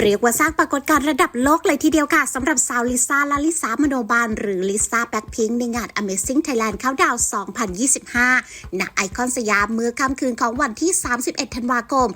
เรียกว่าสร้างปรากฏการณ์ระดับโลกเลยทีเดียวค่ะสำหรับสาวลิซ่าลาลิซามโนบาล หรือลิซ่าแบ็คพิงในงาน Amazing Thailand Countdown 2025 ณ ไอคอนสยามเมื่อค่ำคืนของวันที่ 31 ธันวาคม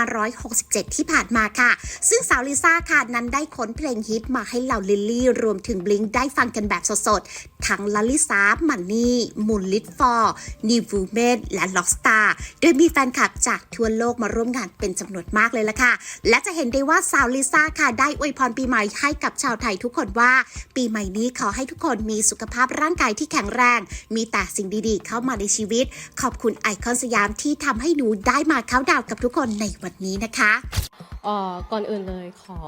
2567 ที่ผ่านมาค่ะ ซึ่งสาวลิซ่าค่ะ นั้นได้ขนเพลงฮิตมาให้เหล่าลิลลี่ รวมถึงบลิงได้ฟังกันแบบสดๆ ทั้งลาลิซามันนี่มูลลิตฟอร์นิวูเมนและล็อกสตาร์โดยมีแฟนคลับจากทั่วโลกมาร่วมงานเป็นจำนวนมากเลยล่ะค่ะ และจะเห็นได้ว่าสาวลิซ่าค่ะได้อวยพรปีใหม่ให้กับชาวไทยทุกคนว่า ปีใหม่นี้ขอให้ทุกคนมีสุขภาพร่างกายที่แข็งแรง มีแต่สิ่งดีๆ เข้ามาในชีวิต ขอบคุณไอคอนสยามที่ทำให้หนูได้มาเข้าดาวกับทุกคนในวันนี้นะคะอ่อก่อนอื่นเลยขอ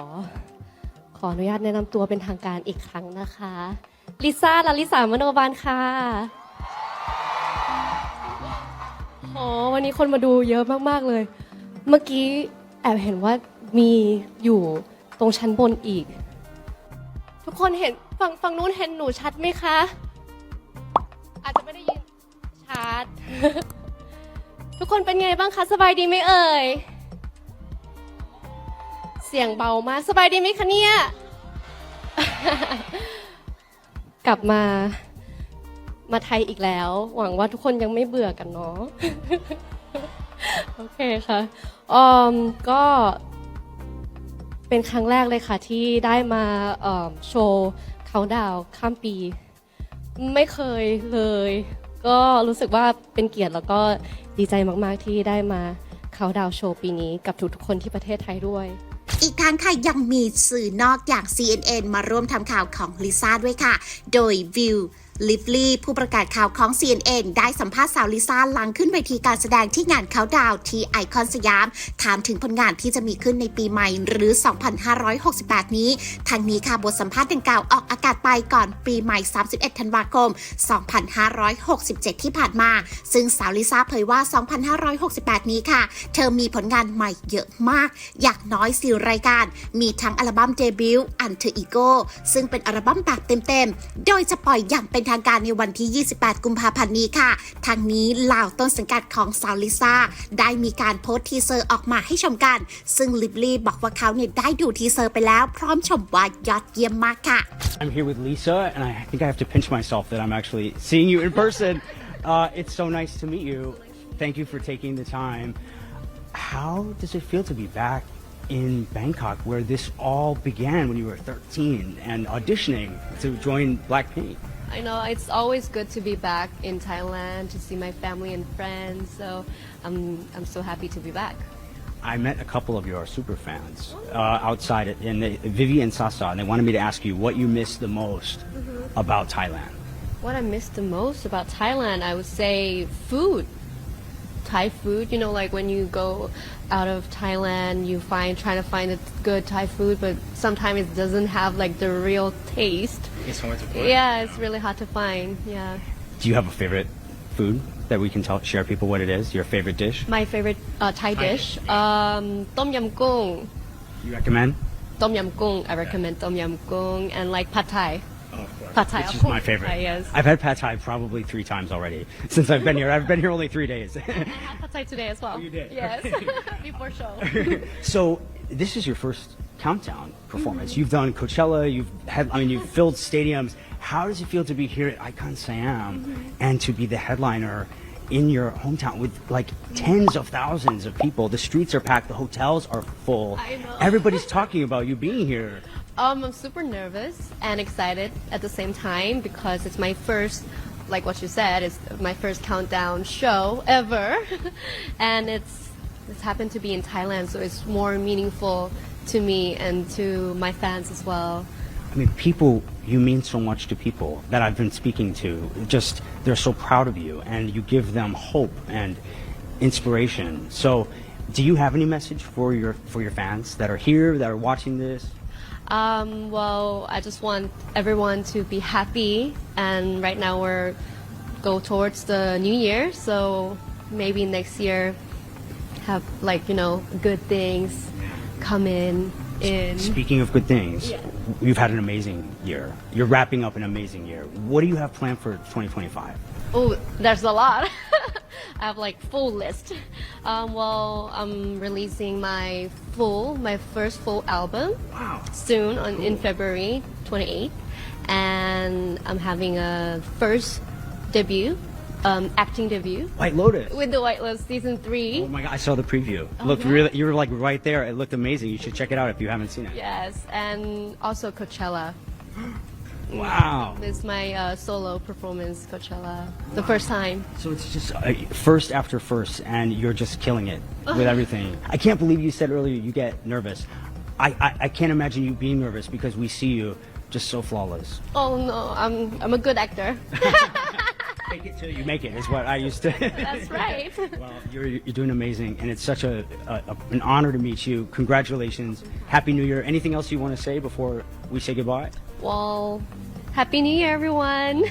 ขออนุญาตแนะนำตัวเป็นทางการอีกครั้งนะคะลิซ่าลาลิสามโนบาลค่ะโหวันนี้คนมาดูเยอะมาก ๆ เลย เมื่อกี้แอบเห็นว่า มีอยู่ตรงชั้นบนอีก ทุกคนเห็นฝั่งฝั่งนู้นเห็นหนูชัดไหมคะ อาจจะไม่ได้ยินชัด ทุกคนเป็นไงบ้างคะ สบายดีไหมเอ่ย เสียงเบามาก สบายดีไหมคะเนี่ย กลับมามาไทยอีกแล้ว หวังว่าทุกคนยังไม่เบื่อกันเนาะ โอเคค่ะออมก็ เป็นครั้งแรกเลยค่ะที่ได้มาโชว์เขาดาวข้ามปี ไม่เคยเลย ก็รู้สึกว่าเป็นเกียรติแล้วก็ดีใจมากๆที่ได้มาเขาดาวโชว์ปีนี้กับทุกๆคนที่ประเทศไทยด้วยอีกทั้งค่ะยังมีสื่อนอกอย่าง CNN มาร่วมทำข่าวของลิซ่าด้วยค่ะ โดยวิว ลิฟลี่ผู้ประกาศข่าวของ CNN ได้สัมภาษณ์สาวลิซ่าหลังขึ้นเวทีการแสดงที่งานเขาดาวที่ไอคอนสยาม ถามถึงผลงานที่จะมีขึ้นในปีใหม่หรือ 2568 นี้ ทางนี้ค่ะบทสัมภาษณ์ดังกล่าวออกอากาศไปก่อนปีใหม่ 31 ธันวาคม 2567 ที่ผ่านมา ซึ่งสาวลิซ่าเผยว่า 2568 นี้ค่ะ เธอมีผลงานใหม่เยอะมาก อยากน้อยสี่รายการ มีทั้งอัลบั้มเดบิวต์อันเทอร์อีโก้ซึ่งเป็นอัลบั้มแบบเต็มๆ โดยจะปล่อยอย่างเป็นทางการในวันที่ 28 กุมภาพันธ์นี้ค่ะ ทางนี้เหล่าต้นสังกัดของสาวลิซ่าได้มีการโพสต์ทีเซอร์ออกมาให้ชมกัน ซึ่งลิบลี่บอกว่าเขาเนี่ยได้ดูทีเซอร์ไปแล้ว พร้อมชมว่ายอดเยี่ยมมากค่ะ I'm here with Lisa, and I think I have to pinch myself that I'm actually seeing you in person. Uh, it's so nice to meet you. Thank you for taking the time. How does it feel to be back in Bangkok, where this all began when you were 13 and auditioning to join Blackpink? I know it's always good to be back in Thailand to see my family and friends. So I'm I'm so happy to be back. I met a couple of your super fans uh, outside, it, and they, Vivi and Sasa, and they wanted me to ask you what you miss the most about Thailand. What I miss the most about Thailand, I would say food. Thai food, you know, like when you go out of Thailand, you find trying to find a good Thai food, but sometimes it doesn't have like the real taste. It's hard to find. Yeah, it's really hard to find. Yeah. Do you have a favorite food that we can tell share people what it is? Your favorite dish? My favorite uh, Thai dish, um, tom yam goong. You recommend? Tom yam goong. I recommend tom yam goong and like pad thai. Oh, of course. Pad Thai, Which is my favorite. Thai, yes. I've had pad thai probably three times already since I've been here. I've been here only three days. I had pad thai today as well. Oh, you did? Yes. Before show. so this is your first countdown performance. Mm-hmm. You've done Coachella. You've had. I mean, you've mm-hmm. filled stadiums. How does it feel to be here at Icon Siam mm-hmm. and to be the headliner? In your hometown with like tens of thousands of people. The streets are packed, the hotels are full. Everybody's talking about you being here. Um, I'm super nervous and excited at the same time because it's my first, like what you said, it's my first countdown show ever, and it's it's happened to be in Thailand, so it's more meaningful to me and to my fans as well. I mean, people, you mean so much to people that I've been speaking to. Just, they're so proud of you and you give them hope and inspiration. So, do you have any message for your, for your fans that are here, that are watching this? Um, well, I just want everyone to be happy, and right now we're go towards the new year, so maybe next year have like you know good things come in in. Speaking of good things, Yeah. you've had an amazing year. You're wrapping up an amazing year. What do you have planned for 2025? Oh, there's a lot. I have like full list. Um, well, I'm releasing my full, my first full album Wow. soon on in February 28th, and I'm having a first debut, um, acting debut White Lotus. with the White Lotus season three. Oh my god, I saw the preview. Oh, Looked yeah? really you were like right there. It looked amazing. You should check it out if you haven't seen it. Yes, and also Coachella. Wow. This is my uh, solo performance, Coachella, the first time. So it's just uh, first after first, and you're just killing it with everything. I can't believe you said earlier you get nervous. I, I, I can't imagine you being nervous because we see you just so flawless. Oh no, I'm I'm a good actor. Take it till you make it is what I used to. That's right. well, you're, you're doing amazing, and it's such a, a, a an honor to meet you. Congratulations, Happy New Year. Anything else you want to say before we say goodbye? Well, Happy New Year, everyone.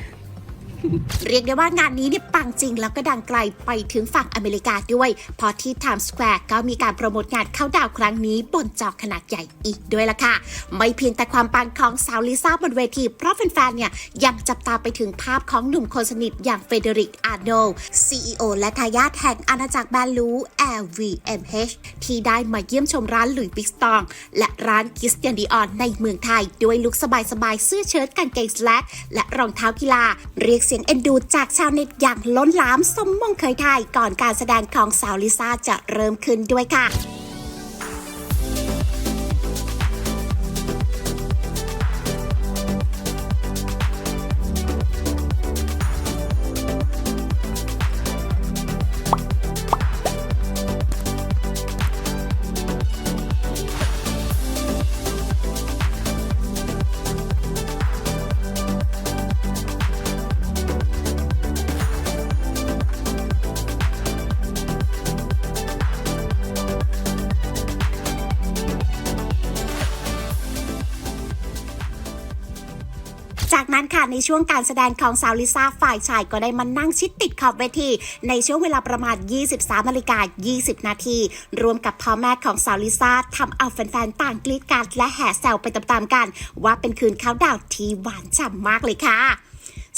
เรียกได้ว่างานนี้เนี่ยปังจริงแล้วก็ดังไกลไปถึงฝั่งอเมริกาด้วย พอที่ Times Square ก็มีการโปรโมทงานเข้าดาวครั้งนี้บนจอขนาดใหญ่อีกด้วยล่ะค่ะ ไม่เพียงแต่ความปังของสาวลิซ่าบนเวที เพราะแฟนๆเนี่ยยังจับตาไปถึงภาพของหนุ่มคนสนิทอย่างเฟเดริกอาร์โน CEO และทายาทแห่งอาณาจักรแบรนด์หรู LVMH ที่ได้มาเยี่ยมชมร้านหลุยส์วิกตอง และร้านคิสเตียนดีออนในเมืองไทย ด้วยลุคสบายๆเสื้อเชิ้ตกางเกงสแลกและรองเท้ากีฬาเรียกเสียงเอ็นดูจากชาวเน็ตอย่างล้นหลามสมมงเคยไทยก่อนการแสดงของสาวลิซ่าจะเริ่มขึ้นด้วยค่ะ ค่ะในช่วงการแสดงของสาวลิซ่าฝ่ายชายก็ได้มานั่งชิดติดขอบเวที ในช่วงเวลาประมาณ 23นาฬิกา20 นาที รวมกับพ่อแม่ของสาวลิซ่าทำเอาแฟนๆ ต่างกรี๊ดกรารและแห่แซวไปตามๆกัน ว่าเป็นคืนเขาดาวที่หวานฉ่ำมากเลยค่ะ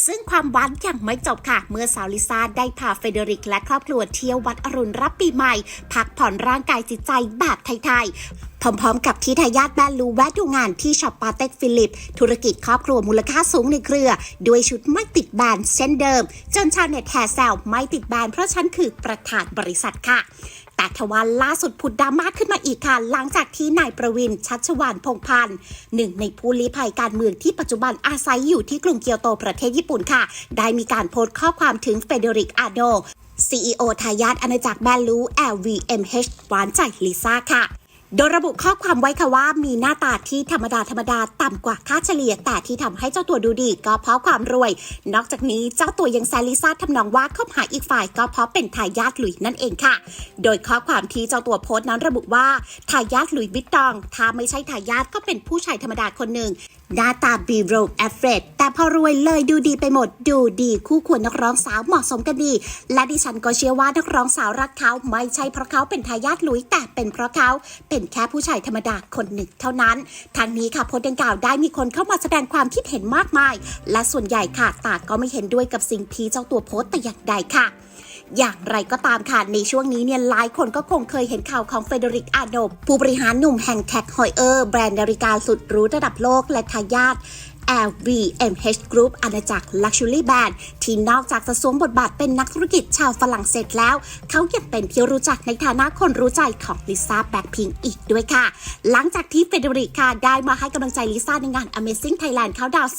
ซึ่งความหวานยังไม่จบค่ะ เมื่อสาวลิซ่าได้พาเฟเดริกและครอบครัวเที่ยววัดอรุณรับปีใหม่ พักผ่อนร่างกายจิตใจแบบไทยๆ พร้อมๆ กับที่ทายาทแบรนด์ลูแวะดูงานที่ช็อปปาเต็กฟิลิป ธุรกิจครอบครัวมูลค่าสูงในเครือ ด้วยชุดไม่ติดแบรนด์เช่นเดิม จนชาวเน็ตแห่แซวไม่ติดแบรนด์เพราะฉันคือประธานบริษัทค่ะ แต่ทว่าล่าสุดผุดดราม่าขึ้นมาอีกค่ะ หลังจากที่นายประวินชัชวานพงพันธ์หนึ่งในผู้ลี้ภัยการเมืองที่ปัจจุบันอาศัยอยู่ที่กรุงเกียวโตประเทศญี่ปุ่นค่ะ ได้มีการโพสต์ข้อความถึงเฟเดริกอาโด CEO ทายาทอาณาจักรแบร์ลู LVMH หวานใจลิซ่าค่ะ โดยระบุข้อความไว้ค่ะว่ามีหน้าตาที่ธรรมดาธรรมดาต่ำกว่าค่าเฉลี่ย แต่ที่ทำให้เจ้าตัวดูดีก็เพราะความรวย นอกจากนี้เจ้าตัวยังแซลิซ่าทำนองว่าคบหาอีกฝ่ายก็เพราะเป็นทายาทหลุยนั่นเองค่ะ โดยข้อความที่เจ้าตัวโพสต์นั้นระบุว่าทายาทหลุยวิตตอง ถ้าไม่ใช่ทายาทก็เป็นผู้ชายธรรมดาคนหนึ่ง หน้าตาบีโรแอฟเฟรดแต่พอรวยเลยดูดีไปหมด ดูดีคู่ควรนักร้องสาวเหมาะสมกันดี และดิฉันก็เชื่อว่านักร้องสาวรักเขาไม่ใช่เพราะเขาเป็นทายาทลุยแต่เป็นเพราะเขาเป็นแค่ผู้ชายธรรมดาคนหนึ่งเท่านั้นทางนี้ค่ะโพสต์ดังกล่าวได้มีคนเข้ามาแสดงความคิดเห็นมากมาย และส่วนใหญ่ค่ะต่างก็ไม่เห็นด้วยกับสิ่งที่เจ้าตัวโพสต์แต่อย่างใดค่ะ อย่างไรก็ตามค่ะ ในช่วงนี้เนี่ยหลายคนก็คงเคยเห็นข่าวของเฟเดริกอาโดบผู้บริหารหนุ่มแห่งแท็กฮอยเออร์แบรนด์นาฬิกาสุดรู้ระดับโลกและทายาท LVMH Group อาณาจักร Luxury Brand ที่นอกจากจะสวมบทบาทเป็นนักธุรกิจชาวฝรั่งเศสแล้ว เขายังเป็นที่รู้จักในฐานะคนรู้ใจของลิซ่าแบ็คพิงอีกด้วยค่ะ หลังจากที่เฟเดริกค่ะ ได้มาให้กำลังใจลิซ่าในงาน Amazing Thailand Countdown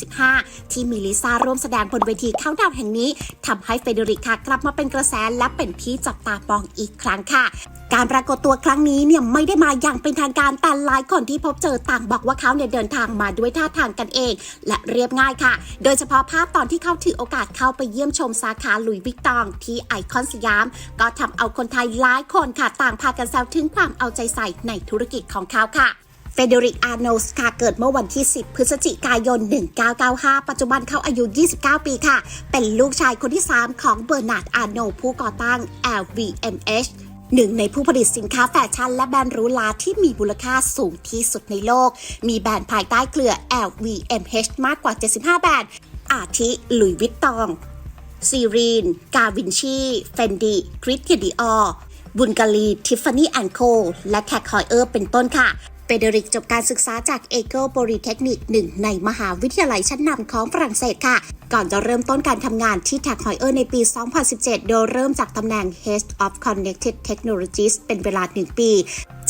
2025 ที่มีลิซ่าร่วมแสดงบนเวทีเข้าดาวแห่งนี้ทำให้เฟเดริกค่ะกลับมาเป็นกระแสและเป็นที่จับตามองอีกครั้งค่ะ การปรากฏตัวครั้งนี้เนี่ยไม่ได้มาอย่างเป็นทางการแต่หลายคนที่พบเจอต่างบอกว่าเขาเนี่ยเดินทางมาด้วยท่าทางกันเอง และเรียบง่ายค่ะ โดยเฉพาะภาพตอนที่เขาถือโอกาสเข้าไปเยี่ยมชมสาขาหลุยวิกตองที่ไอคอนสยาม ก็ทำเอาคนไทยหลายคนค่ะ ต่างพากันแซวถึงความเอาใจใส่ในธุรกิจของเขาค่ะเฟเดริก อาโนสค่ะ เกิดเมื่อวันที่ 10 พฤศจิกายน 1995 ปัจจุบันเขาอายุ 29 ปีค่ะ เป็นลูกชายคนที่ 3 ของเบอร์นาร์ด อาโนผู้ก่อตั้ง LVMH หนึ่งในผู้ผลิตสินค้าแฟชั่นและแบรนด์รูหราที่มีมูลค่าสูงที่สุดในโลก มีแบรนด์ภายใต้เครือ LVMH มากกว่า 75 แบรนด์ อาทิลุยวิตตอง ซีรีน กาวินชี เฟนดี คริสเตียดิออบุนกาลี ทิฟฟานี่แอนโค และแคคคอยเออร์ เป็นต้นค่ะ เฟเดริกจบการศึกษาจากเอเกิลโปลิเทคนิคหนึ่งในมหาวิทยาลัยชั้นนำของฝรั่งเศสค่ะ ก่อนจะเริ่มต้นการทำงานที่แท็กฮอยเออร์ในปี 2017 โดยเริ่มจากตำแหน่ง Head of Connected Technologies เป็นเวลา 1 ปี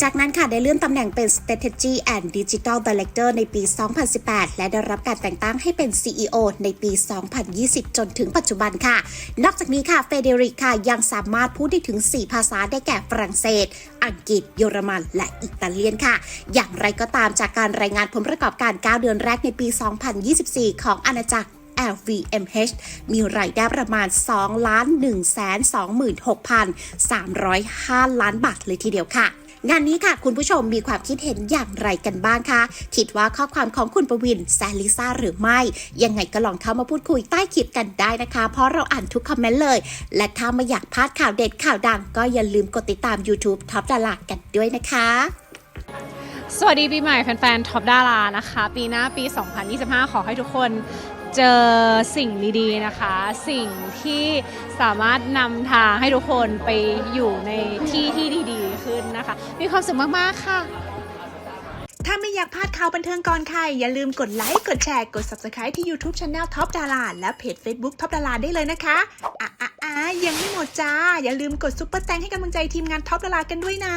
จากนั้นค่ะได้เลื่อนตำแหน่งเป็น Strategy and Digital Director ในปี 2018 และได้รับการแต่งตั้งให้เป็น CEO ในปี 2020 จนถึงปัจจุบันค่ะ นอกจากนี้ค่ะเฟเดริกค่ะยังสามารถพูดได้ถึง 4 ภาษาได้แก่ฝรั่งเศส อังกฤษ เยอรมัน และอิตาเลียนค่ะ อย่างไรก็ตามจากการรายงานผลประกอบการ 9 เดือนแรกในปี 2024 ของอาณาจักร LVMH มีรายได้ประมาณ 2 ล้าน1 2 6 305 ล้านบาทเลยทีเดียวค่ะ งานนี้ค่ะ คุณผู้ชมมีความคิดเห็นอย่างไรกันบ้างคะ คิดว่าข้อความของคุณประวินแซลิซ่าหรือไม่ ยังไงก็ลองเข้ามาพูดคุยใต้คลิปกันได้นะคะ เพราะเราอ่านทุกคอมเมนต์เลย และถ้าไม่อยากพลาดข่าวเด็ดข่าวดัง ก็อย่าลืมกดติดตาม YouTube ท็อปดารากันด้วยนะคะสวัสดีปีใหม่แฟนๆท็อปดารานะคะ ปีหน้าปี 2025 ขอให้ทุกคนเจอสิ่งดีๆนะคะ สิ่งที่สามารถนำทางให้ทุกคนไปอยู่ในที่ที่ดี คะมีความสุขมากๆค่ะ ถ้าไม่อยากพลาดข่าวบันเทิงก่อนใคร อย่าลืมกดไลค์ กดแชร์ กด Subscribe ที่ YouTube Channel Top ดาราและเพจ Facebook Top ดาราได้เลยนะคะอะอะอะยังไม่หมดจ้า อย่าลืมกดซุปเปอร์แตงให้กำลังใจทีมงาน Top ดารากันด้วยนะ